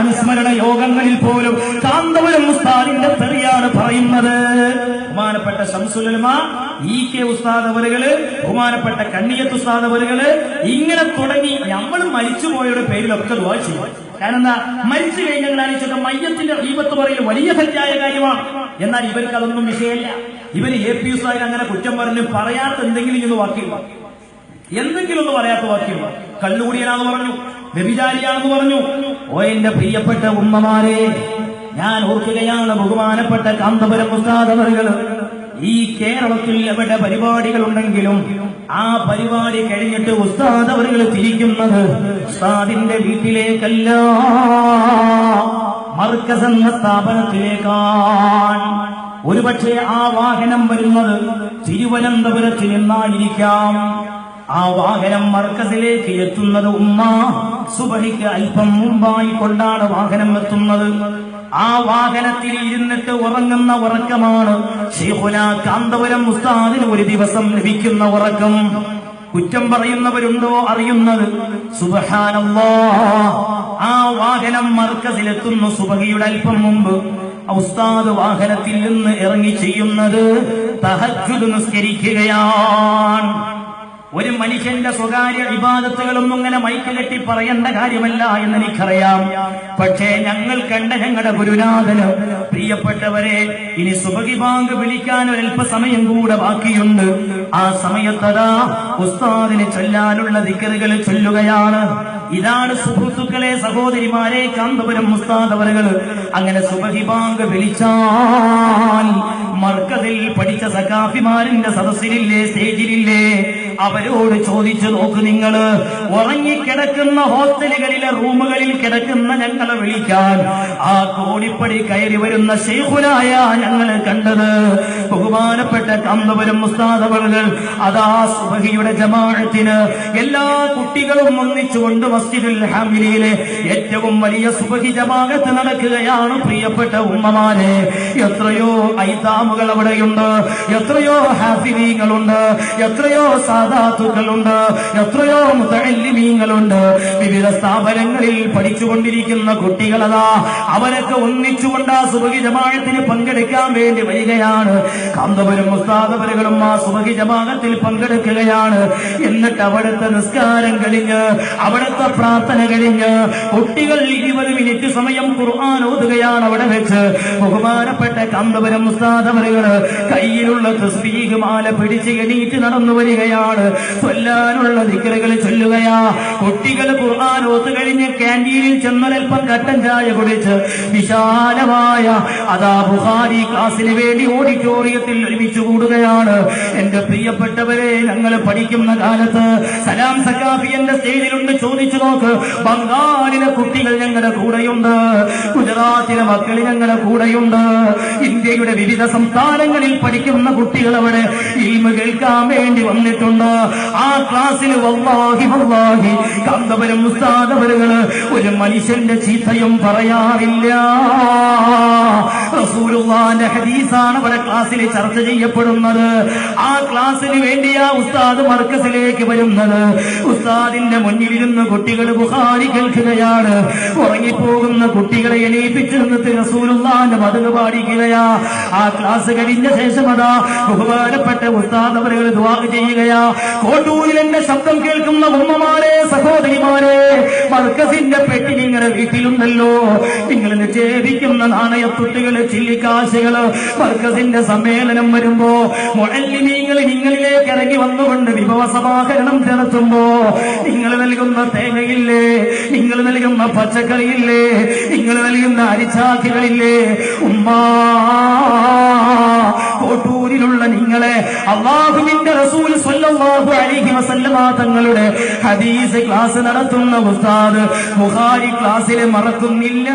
അനുസ്മരണ യോഗങ്ങളിൽ പോലും കാന്തപുരം ഉസ്താദിന്റെ തെറിയാണ് പറയുന്നത്. ബഹുമാനപ്പെട്ട ശംസുലമ ഇ കെ ഉസ്താദ് അവരുകൾ ബഹുമാനപ്പെട്ട കണ്ണിയത്ത് ഉസ്താദ് അവരുകൾ ഇങ്ങനെ തുടങ്ങി നമ്മൾ മരിച്ചുപോയവരുടെ പേരിലൊക്കെ ദുവാ ചെയ്യും. കാരണം മരിച്ചു കഴിഞ്ഞാൽ ആലോചിച്ചൊക്കെ മയ്യത്തിന്റെ ദീപത്ത് പറയൽ വലിയ തെറ്റായ കാര്യമാണ്. എന്നാൽ ഇവർക്ക് അതൊന്നും വിഷയമില്ല. ഇവർ എ പി ഉസ്താദിന് അങ്ങനെ കുറ്റം പറഞ്ഞ് പറയാത്ത എന്തെങ്കിലും ഇന്ന് വാക്കില്ല എന്തെങ്കിലും ഒന്ന് പറയാത്ത വാക്യം കള്ളുകൂടിയനാന്ന് പറഞ്ഞു വ്യഭിചാരിയാണെന്ന് പറഞ്ഞു. ഓ എന്റെ പ്രിയപ്പെട്ട ഉമ്മമാരെ ഞാൻ ഓർക്കുകയാണ് ബഹുമാനപ്പെട്ട കാന്തപുരം ഉസ്താദവറുകൾ ഈ കേരളത്തിൽ എവിടെ പരിപാടികൾ ഉണ്ടെങ്കിലും ആ പരിപാടി കഴിഞ്ഞിട്ട് ഉസ്താദ് അവറുകൾ തിരിക്കുന്നത് ഉസ്താദിന്റെ വീട്ടിലേക്കല്ല. മർക്കസ് എന്ന സ്ഥാപനത്തിലേക്കാണ്. ഒരുപക്ഷെ ആ വാഹനം വരുന്നത് തിരുവനന്തപുരത്ത് നിന്നായിരിക്കാം. ആ വാഹനം മർക്കസിലേക്ക് എത്തുന്നത് ഉമ്മ. സുബഹിക്ക് അല്പം മുമ്പായി കൊണ്ടാണ് വാഹനം എത്തുന്നത്. ആ വാഹനത്തിൽ ഇരുന്നിട്ട് ഉറങ്ങുന്ന ഉറക്കമാണ് ഷെയ്ഖുന കാന്തപുരം മുസ്താദിന് ഒരു ദിവസം ലഭിക്കുന്ന ഉറക്കം. കുറ്റം പറയുന്നവരുണ്ടോ അറിയുന്നത്? സുബഹാനല്ലോ. ആ വാഹനം മർക്കസിലെത്തുന്നു സുബഹിയുടെ അല്പം മുമ്പ്. ഉസ്താദ് വാഹനത്തിൽ നിന്ന് ഇറങ്ങി ചെയ്യുന്നത് തഹജ്ജുദ് നിസ്കരിക്കുകയാണ്. ഒരു മനുഷ്യന്റെ സ്വകാര്യ വിവാദത്തുകളൊന്നും ഇങ്ങനെ മൈക്ക് കെട്ടി പറയേണ്ട കാര്യമല്ല എന്ന് എനിക്കറിയാം പക്ഷേ ഞങ്ങൾ കണ്ട ഞങ്ങളുടെ ഗുരുനാഥന് പ്രിയപ്പെട്ടവരെ ഇനി സുബഹി ബാങ്ക് വിളിക്കാൻ ഒരല്പസമയം കൂടെ ബാക്കിയുണ്ട്. ആ സമയത്തതാ ഉസ്താദിന് ചൊല്ലാനുള്ള ദിക്കറുകൾ ചൊല്ലുകയാണ്. ഇതാണ് സുഹൃത്തുക്കളെ സഹോദരിമാരെ കാന്തപുരം മുസ്താദവറുകൾ അങ്ങനെ സുബഹി ബാങ്ക് വിളിച്ചാൽ മർക്കതിൽ പഠിച്ച സഖാഫിമാരിന്റെ സദസ്സിലില്ലേ സ്റ്റേജിലില്ലേ അവരോട് ചോദിച്ചു നോക്ക് നിങ്ങൾ ഉറങ്ങിക്കിടക്കുന്ന ഹോസ്റ്റലുകളിലെ റൂമുകളിൽ കിടക്കുന്ന ഞങ്ങളെ വിളിക്കാൻ ആ കോടിപ്പടി കയറി വരുന്ന ഷെയ്ഖുനായ ഞങ്ങൾ കണ്ടത്. ബഹുമാനപ്പെട്ട കന്നുവരും മുസ്താദവറുകൾ അതാ സുബഹിയുടെ ജമാഅത്തിന് എല്ലാ കുട്ടികളും ഒന്നിച്ചുകൊണ്ട് മസ്ജിദുൽ ഹാമിലിയിലെ ഏറ്റവും വലിയ സുബഹി ജമാഅത്ത് നടക്കുകയാണ് പ്രിയപ്പെട്ട ഉമ്മമാരെ. എത്രയോ ഐതാമുകൾ അവിടെയുണ്ട് എത്രയോ ഹാഫിനീങ്ങളുണ്ട് എത്രയോ സാധാത്തുക്കളുണ്ട് എത്രയോ മുതലിമീങ്ങളുണ്ട് വിവിധ സ്ഥാപനങ്ങളിൽ പഠിച്ചുകൊണ്ടിരിക്കുന്ന കുട്ടികളതാ. അവരൊക്കെ ഒന്നിച്ചുകൊണ്ട് ആ സുബഹി ജമാഅത്തിന് പങ്കെടുക്കാൻ വേണ്ടി വരികയാണ്. കാന്തപുരം മുസ്താദപുരകളും ആ സുബഹി ജമാഅത്തിൽ പങ്കെടുക്കുകയാണ്. എന്നിട്ട് അവിടുത്തെ നിസ്കാരം കഴിഞ്ഞ് അവിടുത്തെ പ്രാർത്ഥന കഴിഞ്ഞ് കുട്ടികൾ ഇരുപത് മിനിറ്റ് സമയം ഖുർആൻ ഓതുകയാണ് അവിടെ വെച്ച്. ബഹുമാനപ്പെട്ട കാന്തപുരം മുസ്താദപുരകൾ കയ്യിലുള്ള തസ്ബീഹ് മാല പിടിച്ച് എണീറ്റ് നടന്നു വരികയാണ്. കൊല്ലാനുള്ള ദിക്കറുകൾ ചൊല്ലുകയാ. കുട്ടികൾ ഖുർആൻ ഓത്ത് കഴിഞ്ഞ് ക്യാന്റീനിൽ ചെന്നൊരൽപ്പം കട്ടൻ ചായ കുടിച്ച് വിശാലമായ അതാ ബുഹാരി ക്ലാസ്സിന് വേണ്ടി ഓഡിറ്റോറിയത്തിൽ ഒരുമിച്ച് കൂടുകയാണ്. എന്റെ പ്രിയപ്പെട്ടവരെ ഞങ്ങൾ പഠിക്കുന്ന കാലത്ത് സലാം സക്കാഫി എന്റെ സ്റ്റേജിലുണ്ട്. ചോദിച്ചു നോക്ക് ബംഗാളിലെ കുട്ടികൾ ഞങ്ങളുടെ കൂടെയുണ്ട്. ഗുജറാത്തിലെ മക്കൾ ഞങ്ങളുടെ കൂടെയുണ്ട്. ഇന്ത്യയുടെ വിവിധ സംസ്ഥാനങ്ങളിൽ പഠിക്കുന്ന കുട്ടികൾ അവിടെ ഇൽമ കേൾക്കാൻ വേണ്ടി വന്നിട്ടുണ്ട്. ആ ക്ലാസ്സിൽ വല്ലാഹി വല്ലാഹി കാന്തപുരം മുസ്താദവരുകൾ ഒരു മനുഷ്യന്റെ ചീത്തയും പറയാറില്ല. റസൂലുള്ളാന്റെ ഹദീസാണ് ഇവിടെ ക്ലാസ്സിൽ ചർച്ച ചെയ്യപ്പെടുന്നത്. ആ ക്ലാസ്സിന് വേണ്ടിയാ ഉസ്താദ് മർക്കസിലേക്ക് വരുന്നത്. ഉസ്താദിന്റെ മുന്നിലിരുന്ന് കുട്ടികൾ ബുഹാരി കേൾക്കുകയാണ്. ഉറങ്ങിപ്പോകുന്ന കുട്ടികളെ എണീപ്പിച്ചു നിന്നിട്ട് റസൂലുള്ളാന്റെ മതക് പാടിക്കുകയാ. ആ ക്ലാസ് കഴിഞ്ഞ ശേഷം അതാ ബഹുമാനപ്പെട്ട ഉസ്താദ് അവരെ ദുആ ചെയ്യുകയാ. കോട്ടൂരിൽ എന്റെ ശബ്ദം കേൾക്കുന്ന ഉമ്മമാരെ സഹോദരിമാരെ മർക്കസിന്റെ പെട്ടി നിങ്ങളുടെ വീട്ടിലുണ്ടല്ലോ. നിങ്ങൾ നിക്ഷേപിക്കുന്ന നാണയത്തുട്ടുകൾ ചില്ലിക്കാശുകൾ മർക്കസിന്റെ സമ്മേളനം വരുമ്പോ മുഴല്ലിമീങ്ങൾ നിങ്ങളിലേക്ക് ഇറങ്ങി വന്നുകൊണ്ട് വിഭവ സമാഹരണം നടത്തുമ്പോ നിങ്ങൾ നൽകുന്ന തേങ്ങയില്ലേ? നിങ്ങൾ നൽകുന്ന പച്ചക്കറിയില്ലേ? നിങ്ങൾ നൽകുന്ന അരിച്ചാക്കികളില്ലേ? ഉമ്മാ കോട്ടൂരിലുള്ള നിങ്ങളെ അള്ളാഹുവിന്റെ റസൂൽ സ്വല്ലാഹു അലൈഹി വസല്ലമ തങ്ങളുടെ ഹദീസ് ക്ലാസ് നടത്തുന്ന ഉസ്താദ് ബുഖാരി ക്ലാസ്സിൽ മറക്കുന്നില്ല.